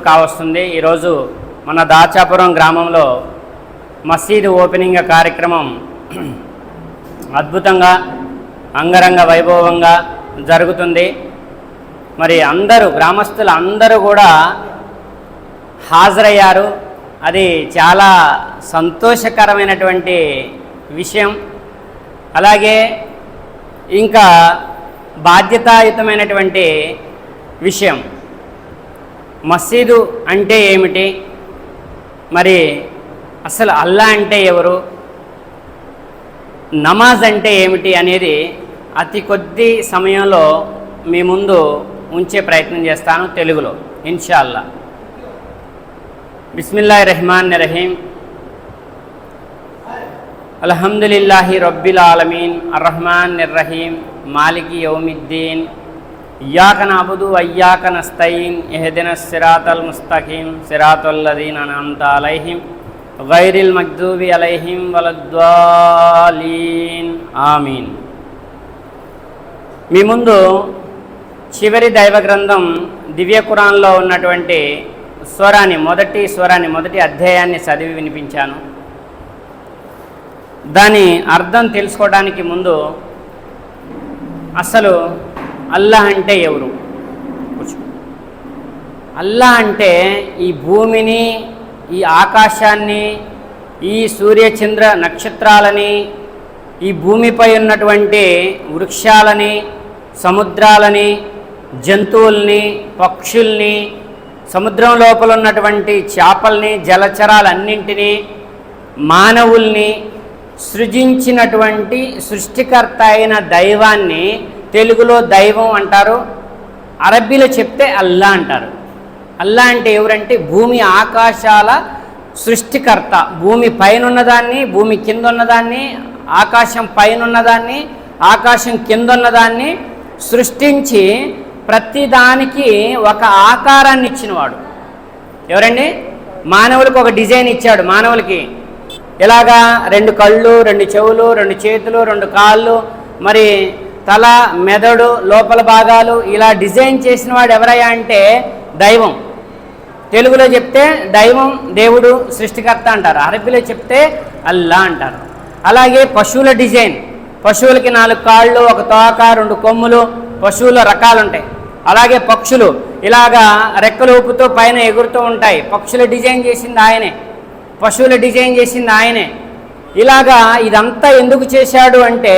కావస్తుంది. ఈరోజు మన దాచాపురం గ్రామంలో మసీదు ఓపెనింగ్ కార్యక్రమం అద్భుతంగా అంగరంగ వైభవంగా జరుగుతుంది. మరి అందరూ గ్రామస్తులు అందరూ కూడా హాజరయ్యారు. అది చాలా సంతోషకరమైనటువంటి విషయం. అలాగే ఇంకా బాధ్యతాయుతమైనటువంటి విషయం. మసీదు అంటే ఏమిటి? మరి అసలు అల్లా అంటే ఎవరు? నమాజ్ అంటే ఏమిటి అనేది అతి కొద్ది సమయంలో మీ ముందు ఉంచే ప్రయత్నం చేస్తాను తెలుగులో ఇన్షాల్లా. బిస్మిల్లా రెహమాన్ రహీం. అల్హమ్దులిల్లాహి రబ్బిల్ ఆలమీన్. అర్రహమాన్ నిర్రహీం మాలికి యౌమిద్దీన్. ఇయ్యాక నాబుదు అయ్యాక నస్తయీన్ ఎహదిన సిరాతల్ ముస్తఖీం సిరాతుల్లదీన్ అనంత అలైహిం గైరిల్ మగ్దూబి అలైహిం వలద్వాలీన్. ఆమీన్. మీ ముందు చివరి దైవ గ్రంథం దివ్య కురాన్లో ఉన్నటువంటి స్వరాన్ని మొదటి స్వరాన్ని మొదటి అధ్యాయాన్ని చదివి వినిపించాను. దాని అర్థం తెలుసుకోవడానికి ముందు అసలు అల్లాహ్ అంటే ఎవరు? అల్లా అల్లాహ్ అంటే ఈ భూమిని ఈ ఆకాశాన్ని ఈ సూర్యచంద్ర నక్షత్రాలని ఈ భూమిపై ఉన్నటువంటి వృక్షాలని సముద్రాలని జంతువుల్ని పక్షుల్ని సముద్రం లోపల ఉన్నటువంటి చేపల్ని జలచరాలన్నింటినీ మానవుల్ని సృజించినటువంటి సృష్టికర్త అయిన దైవాన్ని తెలుగులో దైవం అంటారు అరబ్బీలో చెప్తే అల్లా అంటారు. అల్లా అంటే ఎవరంటే భూమి ఆకాశాల సృష్టికర్త. భూమి పైన ఉన్నదాన్ని భూమి కింద ఉన్నదాన్ని ఆకాశం పైన ఉన్నదాన్ని ఆకాశం కింద ఉన్నదాన్ని సృష్టించి ప్రతిదానికి ఒక ఆకారాన్ని ఇచ్చినవాడు. ఎవరండి? మానవులకు ఒక డిజైన్ ఇచ్చాడు మానవులకి. ఇలాగా రెండు కళ్ళు రెండు చెవులు రెండు చేతులు రెండు కాళ్ళు మరి తల మెదడు లోపల భాగాలు ఇలా డిజైన్ చేసిన వాడు ఎవరయ్యా అంటే దైవం. తెలుగులో చెప్తే దైవం దేవుడు సృష్టికర్త అంటారు. అరబీలో చెప్తే అల్లా అంటారు. అలాగే పశువుల డిజైన్. పశువులకి నాలుగు కాళ్ళు ఒక తోక రెండు కొమ్ములు పశువుల రకాలు ఉంటాయి. అలాగే పక్షులు. ఇలాగా రెక్కలు ఊపుతూ పైన ఎగురుతూ ఉంటాయి. పక్షుల డిజైన్ చేసింది ఆయనే. పశువుల డిజైన్ చేసింది ఆయనే. ఇలాగా ఇదంతా ఎందుకు చేశాడు అంటే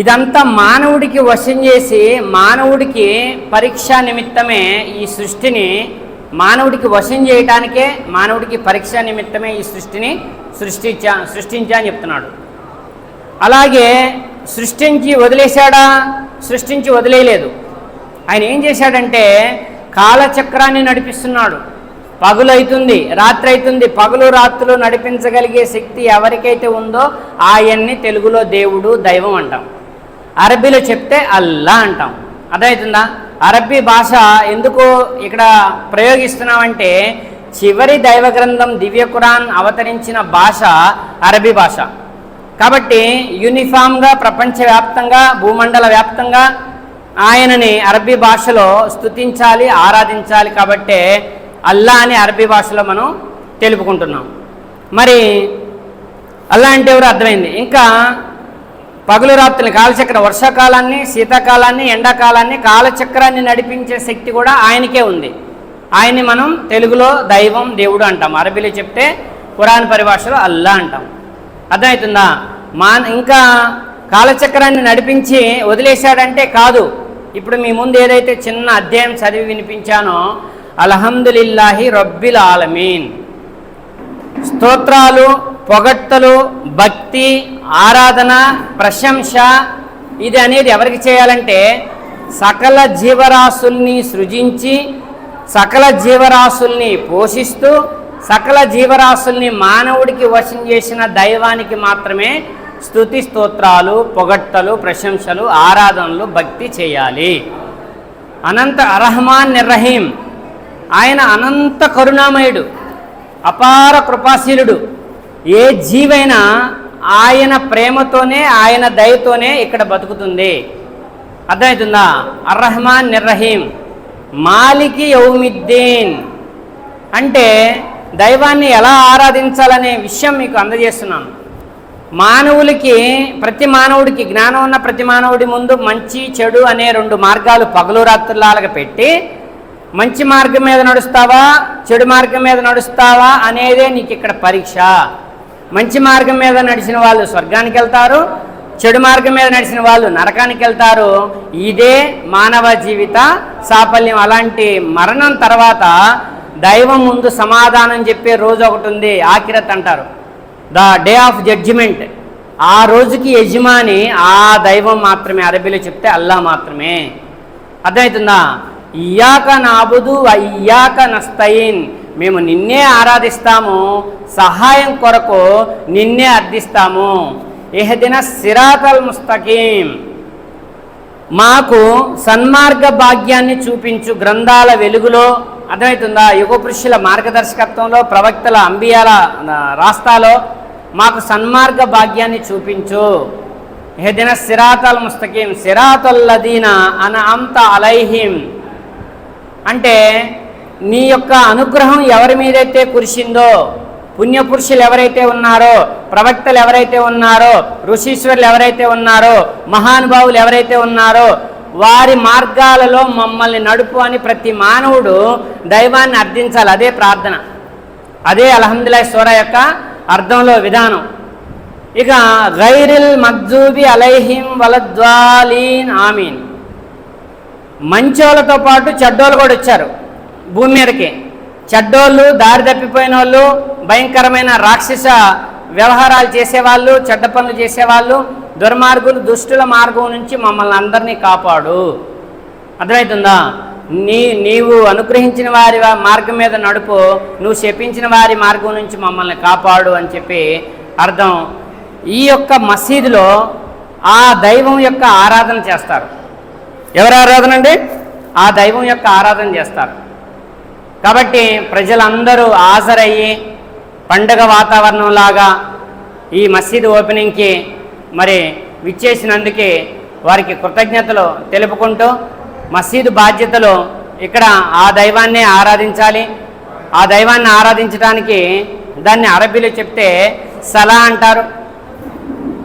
ఇదంతా మానవుడికి వశం చేసి మానవుడికి పరీక్ష నిమిత్తమే ఈ సృష్టిని మానవుడికి వశం చేయటానికే మానవుడికి పరీక్ష నిమిత్తమే ఈ సృష్టిని సృష్టించా సృష్టించా అని చెప్తున్నాడు. అలాగే సృష్టించి వదిలేశాడా? సృష్టించి వదిలేయలేదు. ఆయన ఏం చేశాడంటే కాలచక్రాన్ని నడిపిస్తున్నాడు. పగులైతుంది రాత్రి అవుతుంది పగులు రాత్రులు నడిపించగలిగే శక్తి ఎవరికైతే ఉందో ఆయన్ని తెలుగులో దేవుడు దైవం అంటాం. అరబీలో చెప్తే అల్లా అంటాం. అర్థమవుతుందా? అరబ్బీ భాష ఎందుకు ఇక్కడ ప్రయోగిస్తున్నామంటే చివరి దైవ గ్రంథం దివ్య కురాన్ అవతరించిన భాష అరబీ భాష. కాబట్టి యూనిఫామ్గా ప్రపంచవ్యాప్తంగా భూమండల వ్యాప్తంగా ఆయనని అరబీ భాషలో స్తుతించాలి ఆరాధించాలి కాబట్టే అల్లా అని అరబీ భాషలో మనం తెలుపుకుంటున్నాం. మరి అల్లా అంటే ఎవరు అర్థమైంది. ఇంకా పగులు రాత్రులు కాలచక్ర వర్షాకాలాన్ని శీతాకాలాన్ని ఎండాకాలాన్ని కాలచక్రాన్ని నడిపించే శక్తి కూడా ఆయనకే ఉంది. ఆయన్ని మనం తెలుగులో దైవం దేవుడు అంటాం. అరబీలో చెప్తే పురాణ పరిభాషలో అల్లా అంటాం. అర్థమవుతుందా? మా ఇంకా కాలచక్రాన్ని నడిపించి వదిలేశాడంటే కాదు. ఇప్పుడు మీ ముందు ఏదైతే చిన్న అధ్యాయం చదివి వినిపించానో అల్హమ్దులిల్లాహి రబ్బిల్ ఆలమీన్. స్తోత్రాలు పొగట్టలు భక్తి ఆరాధన ప్రశంస ఇది అనేది ఎవరికి చేయాలంటే సకల జీవరాశుల్ని సృజించి సకల జీవరాశుల్ని పోషిస్తూ సకల జీవరాశుల్ని మానవుడికి వశం చేసిన దైవానికి మాత్రమే స్తుతి స్తోత్రాలు పొగట్టలు ప్రశంసలు ఆరాధనలు భక్తి చేయాలి. అనంత అరహమాన్ నిర్రహీం ఆయన అనంత కరుణామయుడు అపార కృపాశీలుడు. ఏ జీవైనా ఆయన ప్రేమతోనే ఆయన దయతోనే ఇక్కడ బతుకుతుంది. అర్థమవుతుందా అర్రహమాన్ నిర్రహీం. మాలికి యౌమిద్దీన్. అంటే దైవాన్ని ఎలా ఆరాధించాలనే విషయం మీకు అందజేస్తున్నాను. మానవులకి ప్రతి మానవుడికి జ్ఞానం ఉన్న ప్రతి మానవుడి ముందు మంచి చెడు అనే రెండు మార్గాలు పగలు రాత్రులాగా పెట్టి మంచి మార్గం మీద నడుస్తావా చెడు మార్గం మీద నడుస్తావా అనేదే నీకు ఇక్కడ పరీక్ష. మంచి మార్గం మీద నడిచిన వాళ్ళు స్వర్గానికి వెళ్తారు చెడు మార్గం మీద నడిచిన వాళ్ళు నరకానికి వెళ్తారు. ఇదే మానవ జీవిత సాఫల్యం. అలాంటి మరణం తర్వాత దైవం ముందు సమాధానం చెప్పే రోజు ఒకటి ఉంది ఆకిరత్ అంటారు. The day of judgement. ఆ రోజుకి యజమాని ఆ దైవం మాత్రమే అరబీలో చెప్తే అల్లా మాత్రమే. అర్థమవుతుందా? ఇయాక నాబుదు అయ్యాక నస్తయిన్. మేము నిన్నే ఆరాధిస్తాము సహాయం కొరకు నిన్నే అర్థిస్తాము ఏహదిన సిరాతల్ ముస్తకీం. మాకు సన్మార్గ భాగ్యాన్ని చూపించు గ్రంథాల వెలుగులో అర్థమవుతుందా? యుగ పురుషుల మార్గదర్శకత్వంలో ప్రవక్తల అంబియాల రాస్తాలో మాకు సన్మార్గ భాగ్యాన్ని చూపించు. హెదిన సిరాతల్ ముస్తకీం. సిరాతల్లదీన అన అంత అలైహిం. అంటే నీ యొక్క అనుగ్రహం ఎవరి మీదైతే కురిసిందో పుణ్యపురుషులు ఎవరైతే ఉన్నారో ప్రవక్తలు ఎవరైతే ఉన్నారో ఋషీశ్వరులు ఎవరైతే ఉన్నారో మహానుభావులు ఎవరైతే ఉన్నారో వారి మార్గాలలో మమ్మల్ని నడుపు అని ప్రతి మానవుడు దైవాన్ని అర్థించాలి. అదే ప్రార్థన. అదే అల్హమ్దుల్లా సూర యొక్క అర్థంలో విధానం. ఇక గైరిల్ మగ్జూబి అలైహిం వలద్వాలీన్. ఆమీన్. మంచోళ్ళతో పాటు చెడ్డోళ్ళు కూడా వచ్చారు. భూమి మీదకి. చెడ్డోళ్ళు దారి తప్పిపోయిన వాళ్ళు భయంకరమైన రాక్షస వ్యవహారాలు చేసేవాళ్ళు చెడ్డ పనులు చేసేవాళ్ళు దుర్మార్గులు దుష్టుల మార్గం నుంచి మమ్మల్ని అందరినీ కాపాడు. అర్థమవుతుందా నీ నీవు అనుగ్రహించిన వారి మార్గం మీద నడుపు నువ్వు శపించిన వారి మార్గం నుంచి మమ్మల్ని కాపాడు అని చెప్పి అర్థం. ఈ యొక్క మసీదులో ఆ దైవం యొక్క ఆరాధన చేస్తారు. ఎవరు ఆరాధన అండి? ఆ దైవం యొక్క ఆరాధన చేస్తారు. కాబట్టి ప్రజలందరూ హాజరయ్యి పండగ వాతావరణంలాగా ఈ మసీదు ఓపెనింగ్కి మరి విచ్చేసినందుకే వారికి కృతజ్ఞతలు తెలుపుకుంటూ మసీదు బాధ్యతలు ఇక్కడ ఆ దైవాన్నే ఆరాధించాలి. ఆ దైవాన్ని ఆరాధించడానికి దాన్ని అరబీలో చెప్తే సలా అంటారు.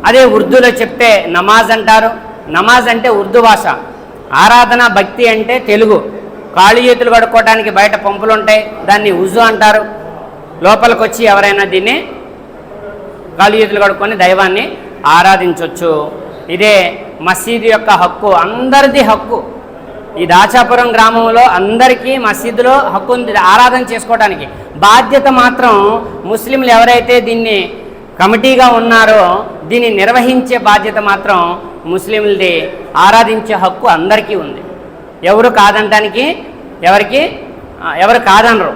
అదే ఉర్దూలో చెప్తే నమాజ్ అంటారు. నమాజ్ అంటే ఉర్దూ భాష. ఆరాధన భక్తి అంటే తెలుగు. కాళ్ళు చేతులు కడుక్కోవడానికి బయట పంపులు ఉంటాయి. దాన్ని ఉజు అంటారు. లోపలికి వచ్చి ఎవరైనా దీన్ని కాళ్ళు చేతులు కడుక్కొని దైవాన్ని ఆరాధించవచ్చు ఇదే మసీదు యొక్క హక్కు. అందరిది హక్కు. ఈ దాచాపురం గ్రామంలో అందరికీ మసీదులో హక్కు ఉంది. ఆరాధన చేసుకోవడానికి బాధ్యత మాత్రం ముస్లింలు ఎవరైతే దీన్ని కమిటీగా ఉన్నారో దీన్ని నిర్వహించే బాధ్యత మాత్రం ముస్లింలది. ఆరాధించే హక్కు అందరికీ ఉంది. ఎవరు కాదంటానికి ఎవరికి? ఎవరు కాదనరు.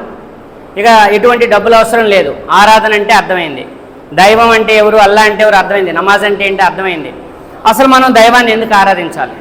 ఇక ఎటువంటి డబ్బులు అవసరం లేదు. ఆరాధన అంటే అర్థమైంది. దైవం అంటే ఎవరు? అల్లా అంటే ఎవరు? అర్థమైంది. నమాజ్ అంటే ఏంటి? అర్థమైంది. అసలు మనం దైవాన్ని ఎందుకు ఆరాధించాలి?